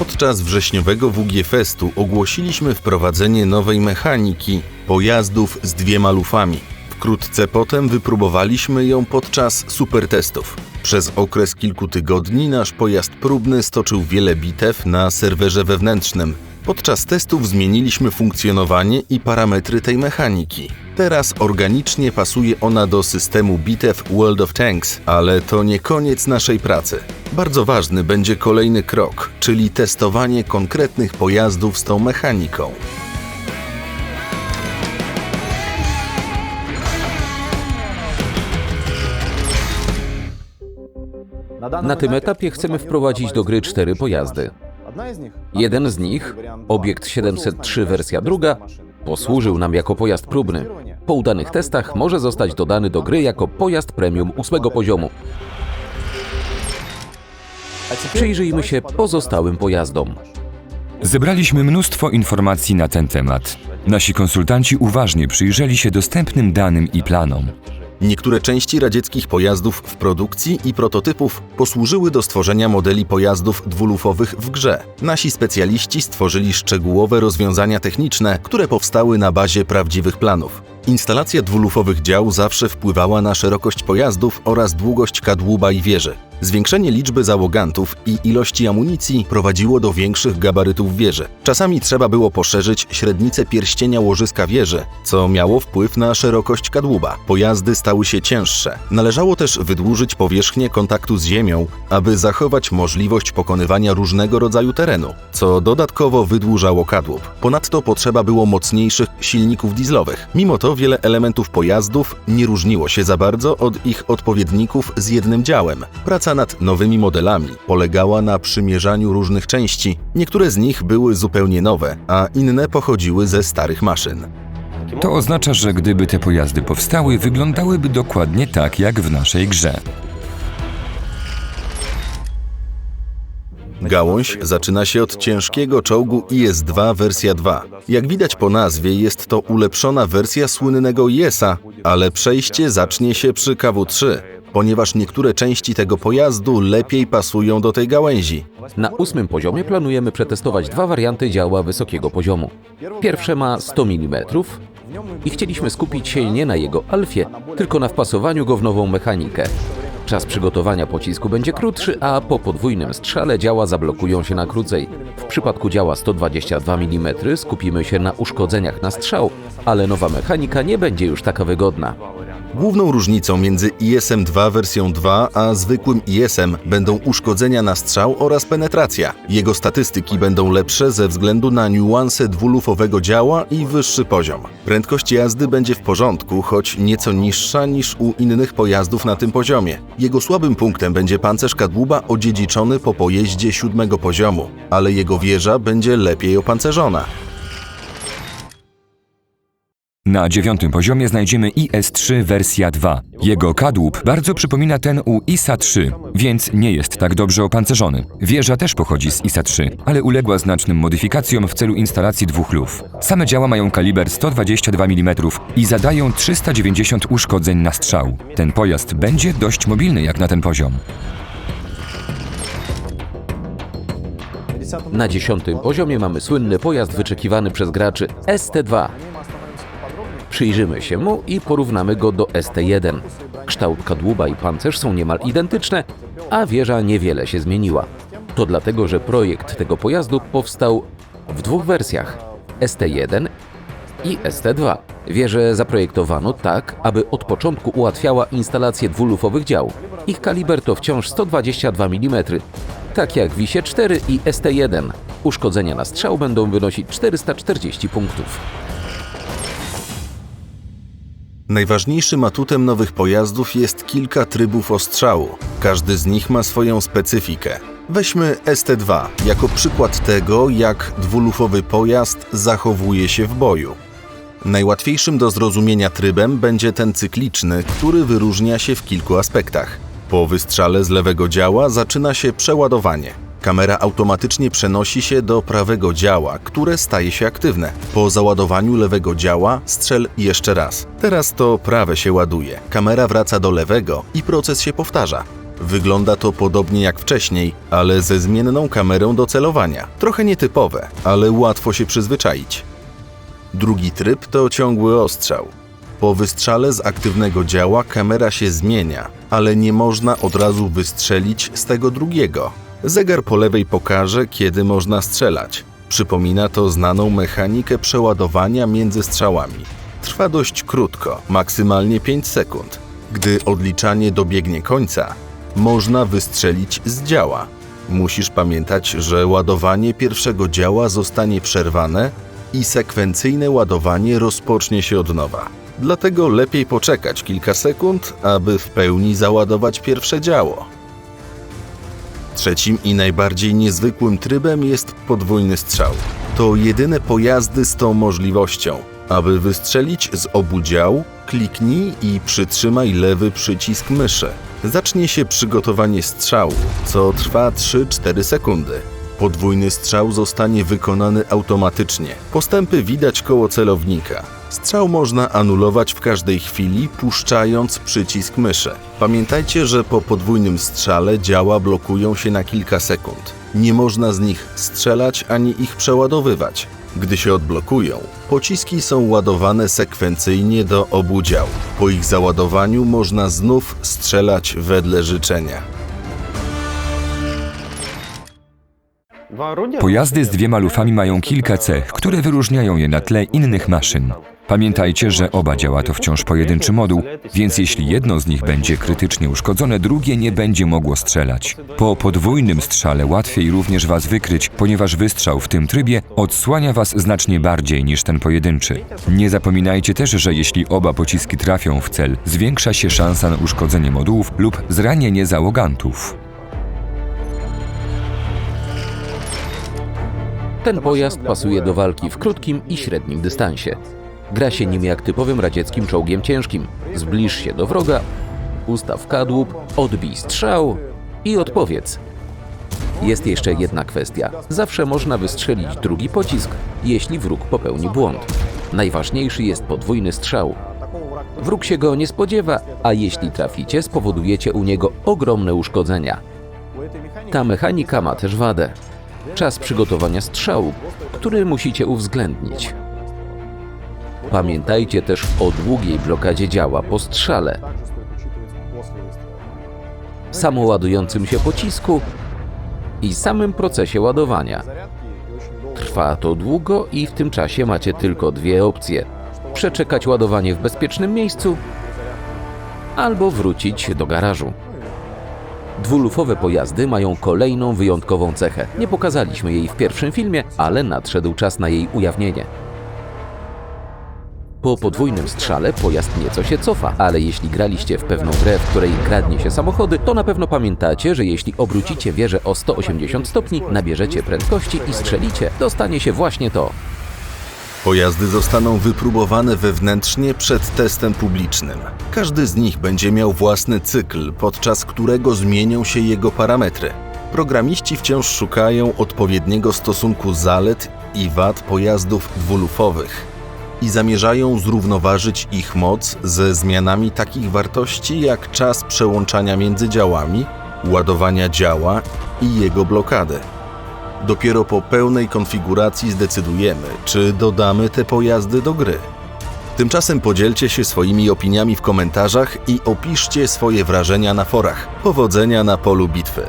Podczas wrześniowego WG Festu ogłosiliśmy wprowadzenie nowej mechaniki pojazdów z dwiema lufami. Wkrótce potem wypróbowaliśmy ją podczas supertestów. Przez okres kilku tygodni nasz pojazd próbny stoczył wiele bitew na serwerze wewnętrznym. Podczas testów zmieniliśmy funkcjonowanie i parametry tej mechaniki. Teraz organicznie pasuje ona do systemu bitew World of Tanks, ale to nie koniec naszej pracy. Bardzo ważny będzie kolejny krok, czyli testowanie konkretnych pojazdów z tą mechaniką. Na tym etapie chcemy wprowadzić do gry cztery pojazdy. Jeden z nich, obiekt 703 wersja druga, posłużył nam jako pojazd próbny. Po udanych testach może zostać dodany do gry jako pojazd premium ósmego poziomu. Przyjrzyjmy się pozostałym pojazdom. Zebraliśmy mnóstwo informacji na ten temat. Nasi konsultanci uważnie przyjrzeli się dostępnym danym i planom. Niektóre części radzieckich pojazdów w produkcji i prototypów posłużyły do stworzenia modeli pojazdów dwulufowych w grze. Nasi specjaliści stworzyli szczegółowe rozwiązania techniczne, które powstały na bazie prawdziwych planów. Instalacja dwulufowych dział zawsze wpływała na szerokość pojazdów oraz długość kadłuba i wieży. Zwiększenie liczby załogantów i ilości amunicji prowadziło do większych gabarytów wieży. Czasami trzeba było poszerzyć średnicę pierścienia łożyska wieży, co miało wpływ na szerokość kadłuba. Pojazdy stały się cięższe. Należało też wydłużyć powierzchnię kontaktu z ziemią, aby zachować możliwość pokonywania różnego rodzaju terenu, co dodatkowo wydłużało kadłub. Ponadto potrzeba było mocniejszych silników dieslowych. Mimo to wiele elementów pojazdów nie różniło się za bardzo od ich odpowiedników z jednym działem. Praca nad nowymi modelami polegała na przymierzaniu różnych części. Niektóre z nich były zupełnie nowe, a inne pochodziły ze starych maszyn. To oznacza, że gdyby te pojazdy powstały, wyglądałyby dokładnie tak jak w naszej grze. Gałąź zaczyna się od ciężkiego czołgu IS-2 wersja 2. Jak widać po nazwie, jest to ulepszona wersja słynnego IS-a, ale przejście zacznie się przy KW-3, ponieważ niektóre części tego pojazdu lepiej pasują do tej gałęzi. Na ósmym poziomie planujemy przetestować dwa warianty działa wysokiego poziomu. Pierwsze ma 100 mm i chcieliśmy skupić się nie na jego alfie, tylko na wpasowaniu go w nową mechanikę. Czas przygotowania pocisku będzie krótszy, a po podwójnym strzale działa zablokują się na krócej. W przypadku działa 122 mm skupimy się na uszkodzeniach na strzał, ale nowa mechanika nie będzie już taka wygodna. Główną różnicą między IS-em 2 wersją 2 a zwykłym IS-em będą uszkodzenia na strzał oraz penetracja. Jego statystyki będą lepsze ze względu na niuanse dwulufowego działa i wyższy poziom. Prędkość jazdy będzie w porządku, choć nieco niższa niż u innych pojazdów na tym poziomie. Jego słabym punktem będzie pancerz kadłuba odziedziczony po pojeździe siódmego poziomu, ale jego wieża będzie lepiej opancerzona. Na dziewiątym poziomie znajdziemy IS-3 wersja 2. Jego kadłub bardzo przypomina ten u ISA-3, więc nie jest tak dobrze opancerzony. Wieża też pochodzi z ISA-3, ale uległa znacznym modyfikacjom w celu instalacji dwóch luf. Same działa mają kaliber 122 mm i zadają 390 uszkodzeń na strzał. Ten pojazd będzie dość mobilny jak na ten poziom. Na dziesiątym poziomie mamy słynny pojazd wyczekiwany przez graczy ST2. Przyjrzymy się mu i porównamy go do ST1. Kształt kadłuba i pancerz są niemal identyczne, a wieża niewiele się zmieniła. To dlatego, że projekt tego pojazdu powstał w dwóch wersjach ST1 i ST2. Wieżę zaprojektowano tak, aby od początku ułatwiała instalację dwulufowych dział. Ich kaliber to wciąż 122 mm, tak jak Wisie 4 i ST1. Uszkodzenia na strzał będą wynosić 440 punktów. Najważniejszym atutem nowych pojazdów jest kilka trybów ostrzału. Każdy z nich ma swoją specyfikę. Weźmy ST2 jako przykład tego, jak dwulufowy pojazd zachowuje się w boju. Najłatwiejszym do zrozumienia trybem będzie ten cykliczny, który wyróżnia się w kilku aspektach. Po wystrzale z lewego działa zaczyna się przeładowanie. Kamera automatycznie przenosi się do prawego działa, które staje się aktywne. Po załadowaniu lewego działa strzel jeszcze raz. Teraz to prawe się ładuje. Kamera wraca do lewego i proces się powtarza. Wygląda to podobnie jak wcześniej, ale ze zmienną kamerą do celowania. Trochę nietypowe, ale łatwo się przyzwyczaić. Drugi tryb to ciągły ostrzał. Po wystrzale z aktywnego działa kamera się zmienia, ale nie można od razu wystrzelić z tego drugiego. Zegar po lewej pokaże, kiedy można strzelać. Przypomina to znaną mechanikę przeładowania między strzałami. Trwa dość krótko, maksymalnie 5 sekund. Gdy odliczanie dobiegnie końca, można wystrzelić z działa. Musisz pamiętać, że ładowanie pierwszego działa zostanie przerwane i sekwencyjne ładowanie rozpocznie się od nowa. Dlatego lepiej poczekać kilka sekund, aby w pełni załadować pierwsze działo. Trzecim i najbardziej niezwykłym trybem jest podwójny strzał. To jedyne pojazdy z tą możliwością. Aby wystrzelić z obu dział, kliknij i przytrzymaj lewy przycisk myszy. Zacznie się przygotowanie strzału, co trwa 3-4 sekundy. Podwójny strzał zostanie wykonany automatycznie. Postępy widać koło celownika. Strzał można anulować w każdej chwili, puszczając przycisk myszy. Pamiętajcie, że po podwójnym strzale działa blokują się na kilka sekund. Nie można z nich strzelać ani ich przeładowywać. Gdy się odblokują, pociski są ładowane sekwencyjnie do obu dział. Po ich załadowaniu można znów strzelać wedle życzenia. Pojazdy z dwiema lufami mają kilka cech, które wyróżniają je na tle innych maszyn. Pamiętajcie, że oba działa to wciąż pojedynczy moduł, więc jeśli jedno z nich będzie krytycznie uszkodzone, drugie nie będzie mogło strzelać. Po podwójnym strzale łatwiej również Was wykryć, ponieważ wystrzał w tym trybie odsłania Was znacznie bardziej niż ten pojedynczy. Nie zapominajcie też, że jeśli oba pociski trafią w cel, zwiększa się szansa na uszkodzenie modułów lub zranienie załogantów. Ten pojazd pasuje do walki w krótkim i średnim dystansie. Gra się nim jak typowym radzieckim czołgiem ciężkim. Zbliż się do wroga, ustaw kadłub, odbij strzał i odpowiedz. Jest jeszcze jedna kwestia. Zawsze można wystrzelić drugi pocisk, jeśli wróg popełni błąd. Najważniejszy jest podwójny strzał. Wróg się go nie spodziewa, a jeśli traficie, spowodujecie u niego ogromne uszkodzenia. Ta mechanika ma też wadę. Czas przygotowania strzału, który musicie uwzględnić. Pamiętajcie też o długiej blokadzie działa po strzale, samoładującym się pocisku i samym procesie ładowania. Trwa to długo i w tym czasie macie tylko dwie opcje: przeczekać ładowanie w bezpiecznym miejscu albo wrócić do garażu. Dwulufowe pojazdy mają kolejną wyjątkową cechę. Nie pokazaliśmy jej w pierwszym filmie, ale nadszedł czas na jej ujawnienie. Po podwójnym strzale pojazd nieco się cofa, ale jeśli graliście w pewną grę, w której kradnie się samochody, to na pewno pamiętacie, że jeśli obrócicie wieżę o 180 stopni, nabierzecie prędkości i strzelicie, dostanie się właśnie to. Pojazdy zostaną wypróbowane wewnętrznie przed testem publicznym. Każdy z nich będzie miał własny cykl, podczas którego zmienią się jego parametry. Programiści wciąż szukają odpowiedniego stosunku zalet i wad pojazdów dwulufowych i zamierzają zrównoważyć ich moc ze zmianami takich wartości jak czas przełączania między działami, ładowania działa i jego blokady. Dopiero po pełnej konfiguracji zdecydujemy, czy dodamy te pojazdy do gry. Tymczasem podzielcie się swoimi opiniami w komentarzach i opiszcie swoje wrażenia na forach. Powodzenia na polu bitwy.